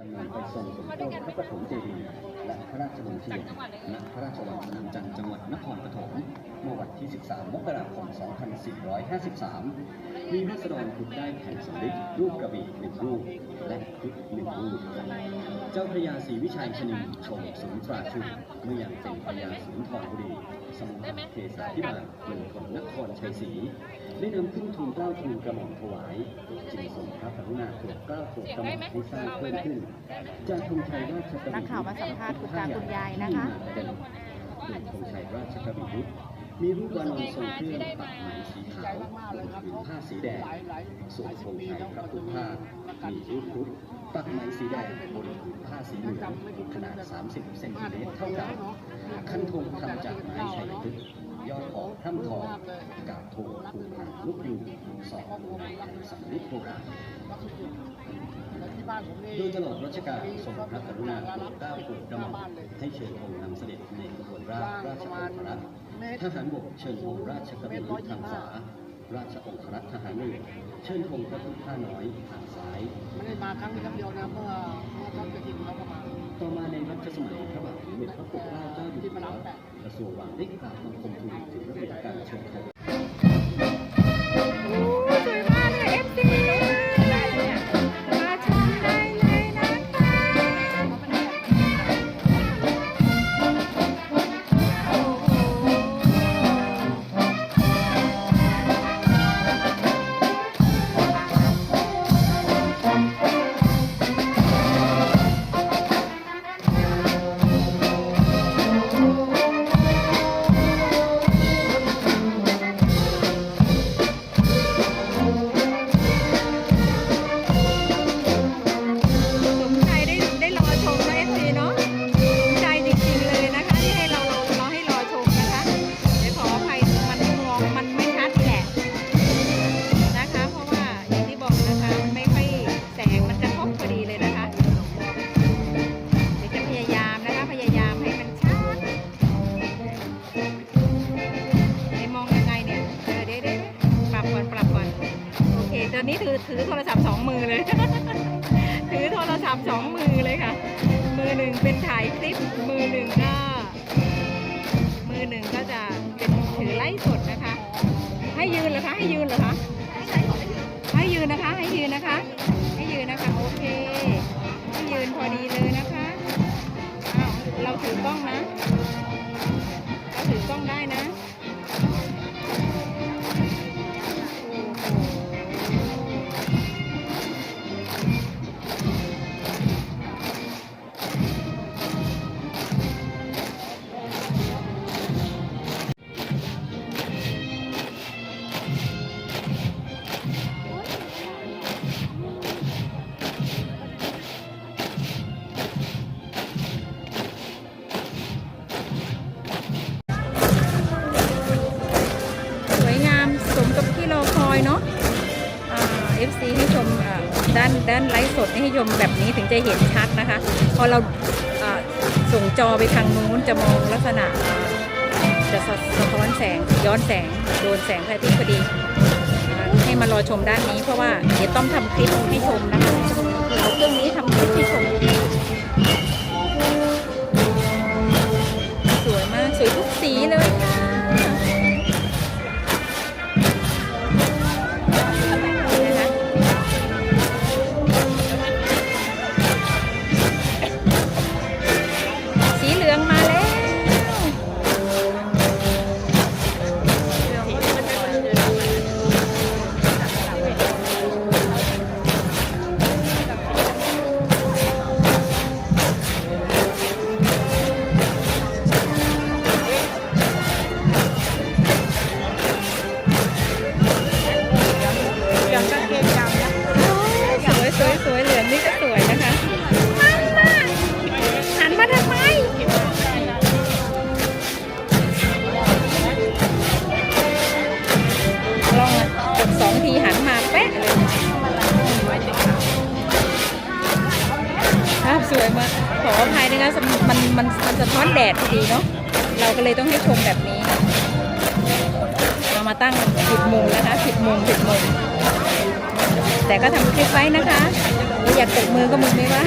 ดำเนินไปทรงสมโภชพระปฐมเจดีย์และพระราชวังเทียนณพระราชวังสนามจันทร์จังหวัดนครปฐมเมื่อวันที่ 13 มกราคม 2453 มีราษฎรขุดได้แผ่นสำริดรูปกระบี่หนึ่งรูป และครุฑหนึ่งรูป เจ้าพระยาศรีวิชัยชนินชมสุนทราชุนเมื่อยังเป็นพระยาสุนทรบุรีสมุทรเทสาธิบาลเมืองคนนครชัยศรีได้นำขึ้นทูลเกล้าทูลกระหม่อมถวายจึงทรงพระกรุณาโปรดเกล้าโปรดกระหม่อมให้สร้างเพิ่มขึ้นจากธงชัยราชกระบี่นักข่าวมาสัมภาษณ์คุณตาคุณยายนะคะเป็นธงชัยราชกระบี่ยุทธมีรูปวานอนทรงเครื่องปักไหมสีขาวบนผืนผ้าสีแดงส่วนธงชัยพระพุทธภาคมีรูปพุทธปักไหมสีแดงบนผืนผ้าสีเหลืองขนาด 30 เซนติเมตรเท่ากันคันธงทำจากไม้ชัยพฤกษ์ยอดของพร่ำทองกาบธงผูกหางลูกยูงสองในแผ่นสำริดโบราณ โดยตลอดรัชกาลทรงพระกรุณาโปรดเกล้าโปรดกระหม่อมให้เชิญธงค์นำเสด็จในขบวนราชราชองครักษ์ทหารบกเชิญธงค์ราชกบี่ยุทธทางขวาราชองครักษ์ทหารเรือเชิญธงค์พระพุทธผ้าน้อยทางซ้ายไม่ได้มาครั้งนี้ครั้งเดียวนะเมื่อเมื่อท่านกระถิ่นเขาก็มาต่อมาในรัชสมัยพระบาทสมเด็จพระปกเกล้าเจ้าอยู่หัวกระทรวงวังได้กราบบังคมทูลถึงระเบียบการเชิญธง ถือถือโทรศัพท์สองมือเลย ถือโทรศัพท์สองมือเลยค่ะ มือหนึ่งเป็นถ่ายคลิป มือหนึ่งก็ มือหนึ่งก็จะเป็นถือไลฟ์สดนะคะ ให้ยืนเหรอคะ ให้ยืนเหรอคะ ให้ยืนนะคะ ให้ยืนนะคะ ให้ยืนนะคะ โอเค ให้ยืนพอดีเลยนะคะอ้าวเราถือกล้องนะ เราถือกล้องได้นะ ด้านด้านไลฟ์สดนี่ให้ชมแบบนี้ถึงจะเห็นชัดนะคะ พอเราส่งจอไปทางนู้นจะมองลักษณะจะสะสะท้อนแสงย้อนแสงโดนแสงพระอาทิตย์พอดีให้มารอชมด้านนี้เพราะว่าเดี๋ยวต้องทำคลิปให้ชมนะคะเอาเครื่องนี้ทำคลิปให้ชม มันมันมันจะท้อนแดดพอดีเนาะเราก็เลยต้องให้ชมแบบนี้ เรามาตั้งผิดมุมนะคะผิดมุมผิดมุมแต่ก็ทำคลิปไว้นะคะอยากตกมือก็มือไม่ว่าง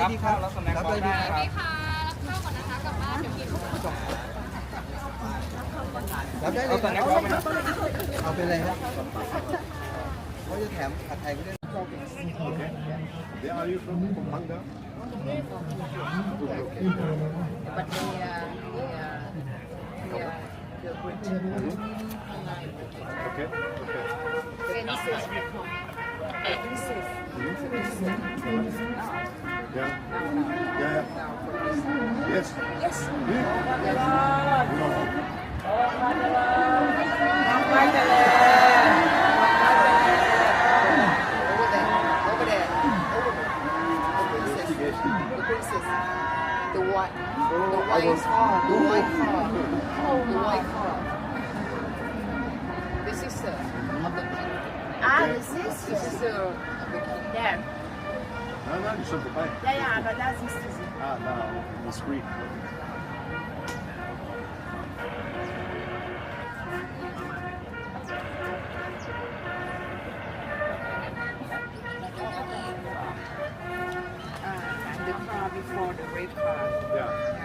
ไรดีครับรับรับอะไรดีครับรับได้เลยครับเอาไปเลยครับเขาจะแถมผัดไทยก็ได้ Okay. Where are you from? From Manga? Okay. but they are they are they are the British Okay. Okay. Genesis reform. Genesis. Yeah. Yeah. yeah. Yes. Yes. Over there. Over there. Over there. The princess. Princess. The white. The white car. The white car. The white car. The sister of the king. Ah, the the sister. The sister of the king. There. Non, non, nous sommes copains. D'ailleurs, à Vedas, ici. Ah, dans le street. before the rape car. Yeah.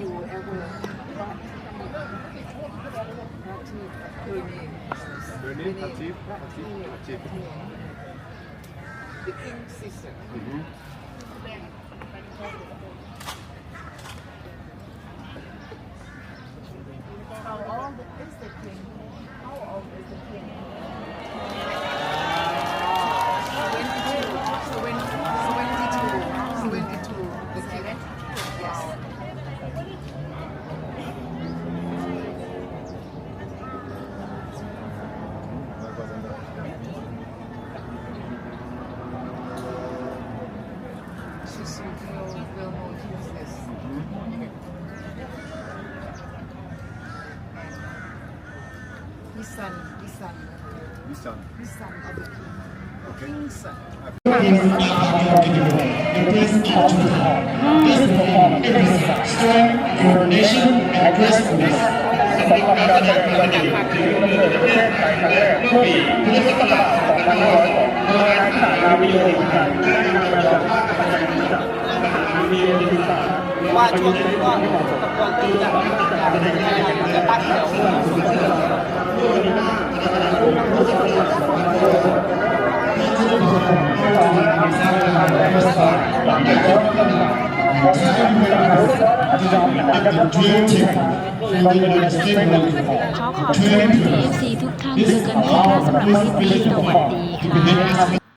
You ever the king sister. Mm -hmm. officer will, will this. His son, his son. His son. His son of the king. Okay. King's son. This in this country, this performance, strength, coordination. สำหรับการแสดงประดิษฐ์ในประเทศไทยครั้งแรกเมื่อปีพุทธศักราช2502โดยนักศึกษานาวิโยธินได้นำแบบภาคการศึกษานาวิโยธินศาสตร์ว่าช่วงนี้ก็ตะกอนตีจากการแสดงจะตั้งแถวสูงขึ้นด้วยหน้าผู้ที่เป็นที่ที่เป็นคนที่เราได้รับการศึกษาและประสบการณ์ที่เราได้รับการศึกษาที่เราได้รับการศึกษา ขอขอบคุณเอฟซีทุกท่านด้วยกันที่น่าสำหรับคลิปนี้สวัสดีค่ะ